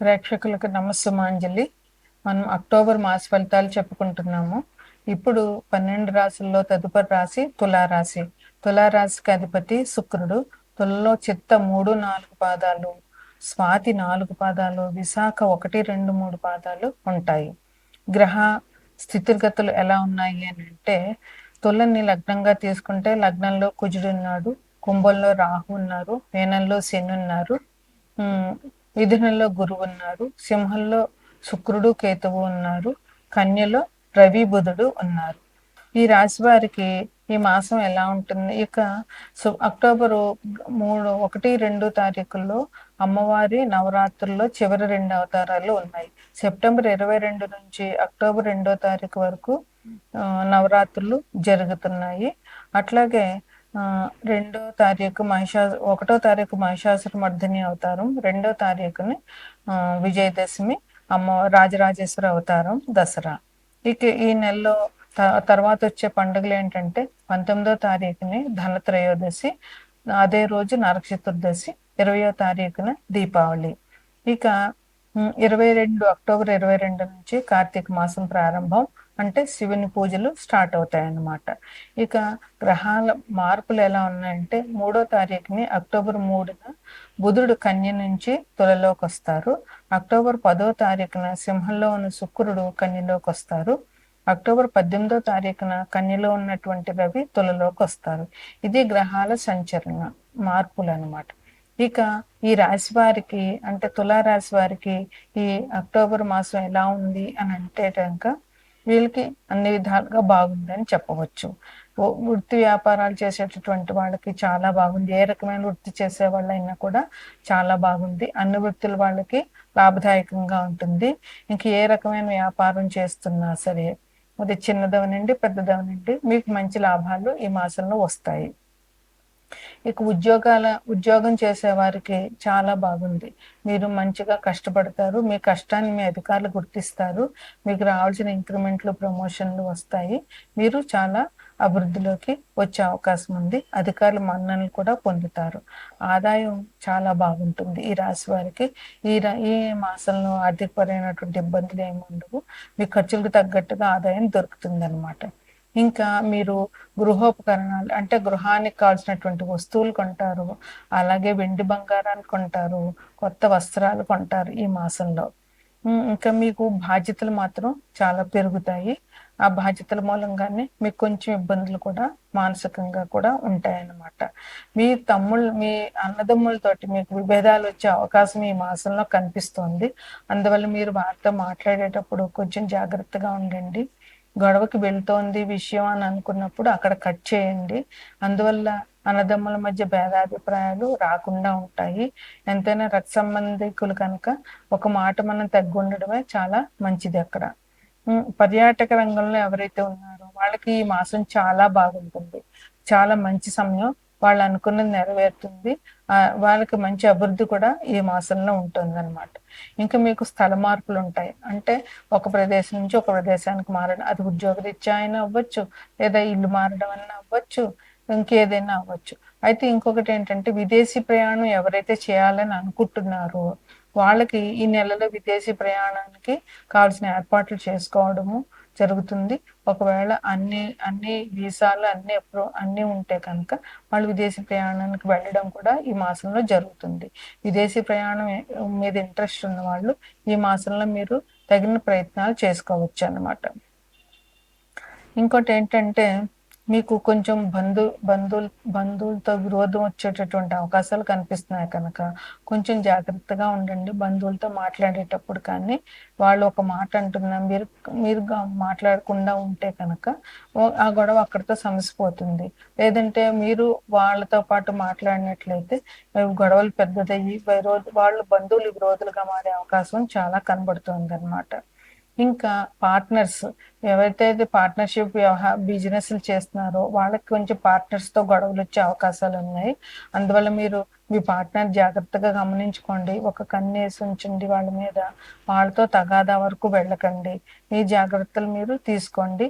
ప్రేక్షకులకు నమస్సుమాంజలి. మనం అక్టోబర్ మాస ఫలితాలు చెప్పుకుంటున్నాము. ఇప్పుడు పన్నెండు రాశుల్లో తదుపరి రాశి తులారాశి. తులారాశికి అధిపతి శుక్రుడు. తులలో చిత్త మూడు నాలుగు పాదాలు. స్వాతి నాలుగు పాదాలు. విశాఖ ఒకటి రెండు మూడు పాదాలు ఉంటాయి. గ్రహ స్థితిగతులు ఎలా ఉన్నాయి అని అంటే తులని లగ్నంగా తీసుకుంటే లగ్నంలో కుజుడు ఉన్నాడు. కుంభంలో రాహు ఉన్నారు. మేనంలో శని ఉన్నారు. మిథునంలో గురువు ఉన్నారు సింహంలో శుక్రుడు కేతువు ఉన్నారు కన్యలో రవి బుధుడు ఉన్నారు. ఈ రాశి వారికి ఈ మాసం ఎలా ఉంటుంది? ఇక అక్టోబరు మూడు ఒకటి రెండు తారీఖుల్లో అమ్మవారి నవరాత్రుల్లో చివరి రెండు అవతారాలు ఉన్నాయి. సెప్టెంబర్ ఇరవై రెండు నుంచి అక్టోబర్ రెండో తారీఖు వరకు నవరాత్రులు జరుగుతున్నాయి. అట్లాగే రెండో తారీఖు మహిషా ఒకటో తారీఖు మహిషాసుర మర్దిని అవతారం రెండో తారీఖుని విజయదశమి అమ్మ రాజరాజేశ్వర అవతారం దసరా. ఇక ఈ నెలలో తర్వాత వచ్చే పండుగలు ఏంటంటే పంతొమ్మిదో తారీఖుని ధనత్రయోదశి అదే రోజు నరక చతుర్దశి ఇరవయో తారీఖున దీపావళి. ఇక ఇరవై రెండు అక్టోబర్ ఇరవై రెండు నుంచి కార్తీక మాసం ప్రారంభం అంటే శివుని పూజలు స్టార్ట్ అవుతాయి అన్నమాట ఇక గ్రహాల మార్పులు ఎలా ఉన్నాయంటే మూడో తారీఖుని అక్టోబర్ మూడున బుధుడు కన్య నుంచి తులలోకి వస్తారు. అక్టోబర్ పదో తారీఖున సింహంలో ఉన్న శుక్రుడు కన్యలోకి వస్తారు. అక్టోబర్ పద్దెనిమిదో తారీఖున కన్యలో ఉన్నటువంటి రవి తులలోకి వస్తారు. ఇది గ్రహాల సంచరణ మార్పులు అనమాట ఇక ఈ రాశి వారికి అంటే తులారాశి వారికి ఈ అక్టోబర్ మాసం ఎలా ఉంది అని అంటే కనుక వీళ్ళకి అన్ని విధాలుగా బాగుందని చెప్పవచ్చు. వృత్తి వ్యాపారాలు చేసేటటువంటి వాళ్ళకి చాలా బాగుంది. ఏ రకమైన వృత్తి చేసే వాళ్ళైనా కూడా చాలా బాగుంది. అన్ని వృత్తుల వాళ్ళకి లాభదాయకంగా ఉంటుంది. ఇంక ఏ రకమైన వ్యాపారం చేస్తున్నా సరే అది చిన్నదవనండి పెద్దదవనండి మీకు మంచి లాభాలు ఈ మాసంలో వస్తాయి. ఇక ఉద్యోగాల ఉద్యోగం చేసేవారికి చాలా బాగుంది. మీరు మంచిగా కష్టపడతారు మీ కష్టాన్ని మీ అధికారులు గుర్తిస్తారు మీకు రావాల్సిన ఇంక్రిమెంట్లు ప్రమోషన్లు వస్తాయి. మీరు చాలా అభివృద్ధిలోకి వచ్చే అవకాశం ఉంది. అధికారులు మన్ననలు కూడా పొందుతారు. ఆదాయం చాలా బాగుంటుంది ఈ రాశి వారికి. ఈ ఈ మాసంలో ఆర్థికపరమైనటువంటి ఇబ్బందులు ఏమి ఉండవు. మీ ఖర్చులకు తగ్గట్టుగా ఆదాయం దొరుకుతుంది అనమాట ఇంకా మీరు గృహోపకరణాలు అంటే గృహానికి కావాల్సినటువంటి వస్తువులు కొంటారు అలాగే వెండి బంగారాన్ని కొంటారు కొత్త వస్త్రాలు కొంటారు ఈ మాసంలో. ఇంకా మీకు బాధ్యతలు మాత్రం చాలా పెరుగుతాయి. ఆ బాధ్యతల మూలంగానే మీకు కొంచెం ఇబ్బందులు కూడా మానసికంగా కూడా ఉంటాయన్నమాట. మీ తమ్ముళ్ళు మీ అన్నదమ్ములతోటి మీకు విభేదాలు వచ్చే అవకాశం ఈ మాసంలో కనిపిస్తోంది. అందువల్ల మీరు వారితో మాట్లాడేటప్పుడు కొంచెం జాగ్రత్తగా ఉండండి. గొడవకి వెళ్తోంది విషయం అని అనుకున్నప్పుడు అక్కడ కట్ చేయండి. అందువల్ల అన్నదమ్ముల మధ్య భేదాభిప్రాయాలు రాకుండా ఉంటాయి. ఎంతైనా రక్త సంబంధికులు కనుక ఒక మాట మనం తగ్గుండడమే చాలా మంచిది అక్కడ. పర్యాటక రంగంలో ఎవరైతే ఉన్నారో వాళ్ళకి ఈ మాసం చాలా బాగుంటుంది. చాలా మంచి సమయం. వాళ్ళు అనుకున్నది నెరవేరుతుంది. వాళ్ళకి మంచి అభివృద్ధి కూడా ఈ మాసంలో ఉంటుంది అనమాట ఇంకా మీకు స్థల మార్పులు ఉంటాయి. అంటే ఒక ప్రదేశం నుంచి ఒక ప్రదేశానికి మారడం అది ఉద్యోగరీత్యా అయినా అవ్వచ్చు లేదా ఇల్లు మారడం అయినా అవ్వచ్చు ఇంకేదైనా అవ్వచ్చు. అయితే ఇంకొకటి ఏంటంటే విదేశీ ప్రయాణం ఎవరైతే చేయాలని అనుకుంటున్నారో వాళ్ళకి ఈ నెలలో విదేశీ ప్రయాణానికి కావాల్సిన ఏర్పాట్లు చేసుకోవడము జరుగుతుంది. ఒకవేళ అన్ని అన్ని వీసాలు అన్ని అప్రూ అన్ని ఉంటే కనుక వాళ్ళు విదేశీ ప్రయాణానికి వెళ్ళడం కూడా ఈ మాసంలో జరుగుతుంది. విదేశీ ప్రయాణం మీద ఇంట్రెస్ట్ ఉన్న వాళ్ళు ఈ మాసంలో మీరు తగిన ప్రయత్నాలు చేసుకోవచ్చు అన్నమాట. ఇంకోటి ఏంటంటే మీకు కొంచెం బంధు బంధువులు బంధువులతో విరోధం వచ్చేటటువంటి అవకాశాలు కనిపిస్తున్నాయి కనుక కొంచెం జాగ్రత్తగా ఉండండి. బంధువులతో మాట్లాడేటప్పుడు కానీ వాళ్ళు ఒక మాట అంటున్నా మీరు మీరు మాట్లాడకుండా ఉంటే కనుక ఆ గొడవ అక్కడితో సమసిపోతుంది. లేదంటే మీరు వాళ్ళతో పాటు మాట్లాడినట్లయితే గొడవలు పెద్దదయ్యి వాళ్ళు బంధువులు విరోధులుగా మారే అవకాశం చాలా కనబడుతుంది అనమాట ఇంకా పార్ట్నర్స్ ఎవరైతే పార్ట్నర్షిప్ వ్యవహార బిజినెస్లు చేస్తున్నారో వాళ్ళకి కొంచెం పార్ట్నర్స్తో గొడవలు వచ్చే అవకాశాలు ఉన్నాయి. అందువల్ల మీరు మీ పార్ట్నర్ జాగ్రత్తగా గమనించుకోండి. ఒక కన్నేసి ఉంచండి వాళ్ళ మీద. వాళ్ళతో తగాదా వరకు వెళ్ళకండి. మీ జాగ్రత్తలు మీరు తీసుకోండి.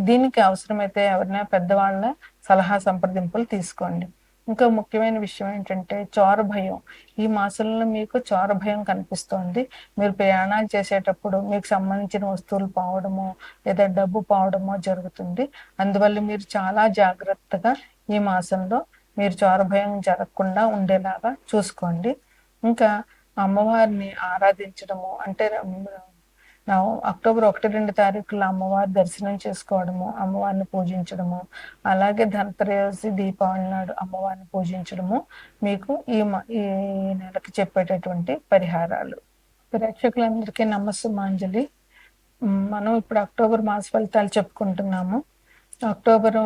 దీనికి అవసరమైతే ఎవరైనా పెద్దవాళ్ళ సలహా సంప్రదింపులు తీసుకోండి. ఇంకా ముఖ్యమైన విషయం ఏంటంటే చోర భయం. ఈ మాసంలో మీకు చోర భయం కనిపిస్తోంది. మీరు ప్రయాణాలు చేసేటప్పుడు మీకు సంబంధించిన వస్తువులు పోవడము లేదా డబ్బు పోవడమో జరుగుతుంది. అందువల్ల మీరు చాలా జాగ్రత్తగా ఈ మాసంలో మీరు చోర భయం జరగకుండా ఉండేలాగా చూసుకోండి. ఇంకా అమ్మవారిని ఆరాధించడము అంటే అక్టోబర్ ఒకటి రెండు తారీఖులో అమ్మవారి దర్శనం చేసుకోవడము అమ్మవారిని పూజించడము అలాగే ధనత్రయోదశి దీపావళి నాడు అమ్మవారిని పూజించడము మీకు ఈ ఈ నెలకి చెప్పేటటువంటి పరిహారాలు. ప్రేక్షకులందరికీ నమస్సుమాంజలి. మనం ఇప్పుడు అక్టోబర్ మాస ఫలితాలు చెప్పుకుంటున్నాము. అక్టోబర్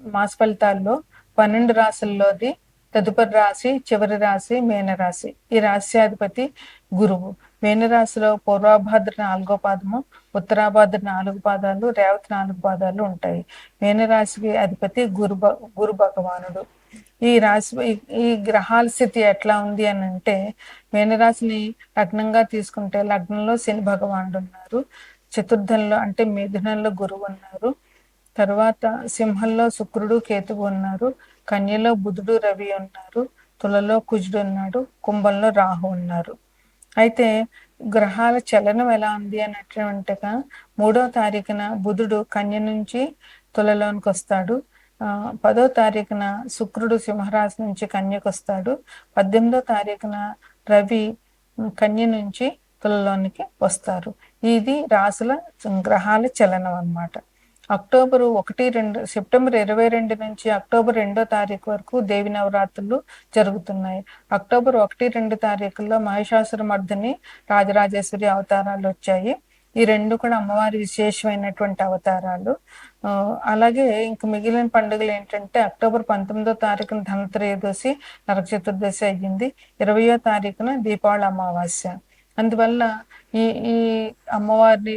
మాస ఫలితాల్లో పన్నెండు రాసుల్లోది తదుపరి రాశి చివరి రాశి మేనరాశి. ఈ రాశ్యాధిపతి గురువు. వేణురాశిలో పూర్వాభాద్ర నాలుగో పాదము ఉత్తరాభాద్ర నాలుగు పాదాలు రేవతి నాలుగు పాదాలు ఉంటాయి. మేనరాశికి అధిపతి గురు గురు భగవానుడు. ఈ రాశి ఈ గ్రహాల స్థితి ఎట్లా ఉంది అని అంటే మేనరాశిని లగ్నంగా తీసుకుంటే లగ్నంలో శని భగవానుడు ఉన్నారు. చతుర్థంలో అంటే మిథునంలో గురువు ఉన్నారు. తర్వాత సింహంలో శుక్రుడు కేతువు ఉన్నారు. కన్యలో బుధుడు రవి ఉన్నారు. తులలో కుజుడు ఉన్నాడు. కుంభంలో రాహు ఉన్నారు. అయితే గ్రహాల చలనం ఎలా ఉంది అన్నట్టుగా మూడో తారీఖున బుధుడు కన్య నుంచి తులలోనికి వస్తాడు. పదో తారీఖున శుక్రుడు సింహరాశి నుంచి కన్యకు వస్తాడు. పద్దెనిమిదో తారీఖున రవి కన్య నుంచి తులలోనికి వస్తారు. ఇది రాసుల గ్రహాల చలనం అన్నమాట. అక్టోబర్ ఒకటి రెండు సెప్టెంబర్ ఇరవై రెండు నుంచి అక్టోబర్ రెండో తారీఖు వరకు దేవి నవరాత్రులు జరుగుతున్నాయి. అక్టోబర్ ఒకటి రెండు తారీఖుల్లో మహిషాసుర మర్దిని రాజరాజేశ్వరి అవతారాలు వచ్చాయి. ఈ రెండు కూడా అమ్మవారి విశేషమైనటువంటి అవతారాలు. అలాగే ఇంక మిగిలిన పండుగలు ఏంటంటే అక్టోబర్ పంతొమ్మిదో తారీఖున ధనత్రయోదశి నరక చతుర్దశి అయ్యింది. ఇరవయో తారీఖున దీపావళి అమావాస్య. అందువల్ల ఈ ఈ అమ్మవారిని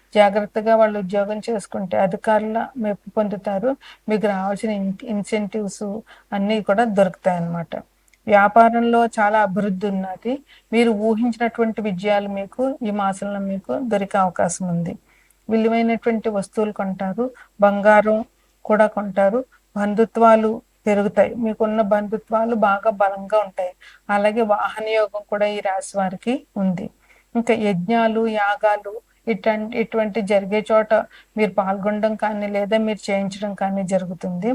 జాగ్రత్తగా వాళ్ళు ఉద్యోగం చేసుకుంటే అధికారుల మెప్పు పొందుతారు. మీకు రావాల్సిన ఇన్సెంటివ్స్ అన్నీ కూడా దొరుకుతాయి అన్నమాట వ్యాపారంలో చాలా అభివృద్ధి ఉన్నది. మీరు ఊహించినటువంటి విజయాలు మీకు ఈ మాసంలో మీకు దొరికే అవకాశం ఉంది. విలువైనటువంటి వస్తువులు కొంటారు. బంగారం కూడా కొంటారు. బంధుత్వాలు పెరుగుతాయి. మీకున్న బంధుత్వాలు బాగా బలంగా ఉంటాయి. అలాగే వాహన యోగం కూడా ఈ రాశి వారికి ఉంది. ఇంకా యజ్ఞాలు యాగాలు ఇటువంటి ఇటువంటి జరిగే చోట మీరు పాల్గొనడం కానీ లేదా మీరు చేయించడం కానీ జరుగుతుంది.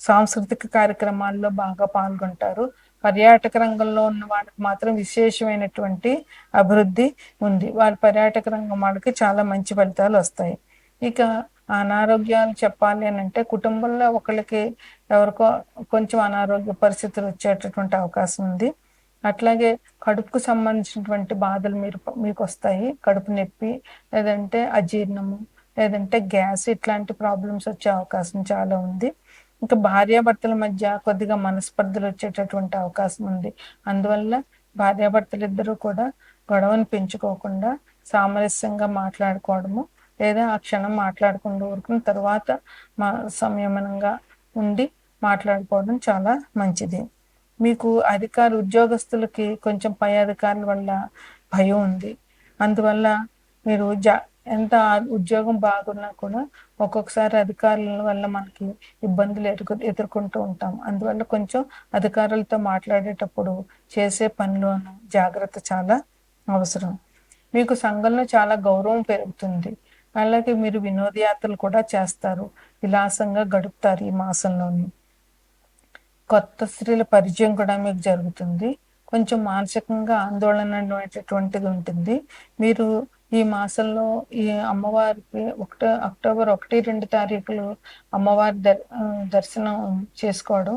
సాంస్కృతిక కార్యక్రమాల్లో బాగా పాల్గొంటారు. పర్యాటక రంగంలో ఉన్న వాళ్ళకి మాత్రం విశేషమైనటువంటి అభివృద్ధి ఉంది. వాళ్ళ పర్యాటక రంగం వాళ్ళకి చాలా మంచి ఫలితాలు వస్తాయి. ఇక అనారోగ్యాలు చెప్పాలి అని అంటే కుటుంబంలో ఒకరికి ఎవరికో కొంచెం అనారోగ్య పరిస్థితులు వచ్చేటటువంటి అవకాశం ఉంది. అట్లాగే కడుపుకు సంబంధించినటువంటి బాధలు మీరు మీకు వస్తాయి కడుపు నొప్పి లేదంటే అజీర్ణము లేదంటే గ్యాస్ ఇట్లాంటి ప్రాబ్లమ్స్ వచ్చే అవకాశం చాలా ఉంది. ఇంకా భార్యాభర్తల మధ్య కొద్దిగా మనస్పర్ధలు వచ్చేటటువంటి అవకాశం ఉంది. అందువల్ల భార్యాభర్తలు ఇద్దరు కూడా గొడవను పెంచుకోకుండా సామరస్యంగా మాట్లాడుకోవడము లేదా ఆ క్షణం మాట్లాడకుండా ఊరుకున్న తర్వాత మా సంయమనంగా ఉండి మాట్లాడుకోవడం చాలా మంచిది. మీకు అధికార ఉద్యోగస్తులకి కొంచెం పై అధికారుల వల్ల భయం ఉంది. అందువల్ల మీరు జా ఎంత ఉద్యోగం బాగున్నా కూడా ఒక్కొక్కసారి అధికారుల వల్ల మనకి ఇబ్బందులు ఎదుర్కొ ఎదుర్కొంటూ ఉంటాం. అందువల్ల కొంచెం అధికారులతో మాట్లాడేటప్పుడు చేసే పనిలోనూ జాగ్రత్త చాలా అవసరం. మీకు సంఘంలో చాలా గౌరవం పెరుగుతుంది. అలాగే మీరు వినోదయాత్రలు కూడా చేస్తారు. విలాసంగా గడుపుతారు ఈ మాసంలోని. కొత్త స్త్రీల పరిచయం కూడా మీకు జరుగుతుంది. కొంచెం మానసికంగా ఆందోళన అనేటటువంటిది ఉంటుంది. మీరు ఈ మాసంలో ఈ అమ్మవారికి ఒకటి అక్టోబర్ ఒకటి రెండు తారీఖులు అమ్మవారి దర్శనం చేసుకోవడం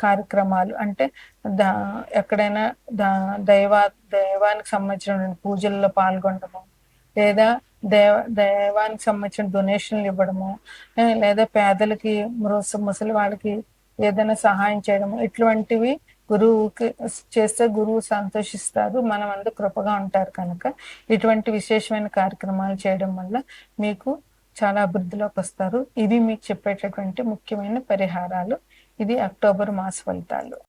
కార్యక్రమాలు. అంటే దా ఎక్కడైనా దా దైవా దైవానికి సంబంధించిన పూజల్లో పాల్గొనడము లేదా దేవ దైవానికి సంబంధించిన డొనేషన్లు ఇవ్వడము లేదా పేదలకి ముస- ముసలి వాళ్ళకి ఏదైనా సహాయం చేయడము ఇటువంటివి గురువుకి చేస్తే గురువు సంతోషిస్తారు మనం అందరూ కృపగా ఉంటారు కనుక. ఇటువంటి విశేషమైన కార్యక్రమాలు చేయడం వల్ల మీకు చాలా అభివృద్ధిలోకి వస్తారు. ఇవి మీకు చెప్పేటటువంటి ముఖ్యమైన పరిహారాలు. ఇది అక్టోబర్ మాస ఫలితాలు.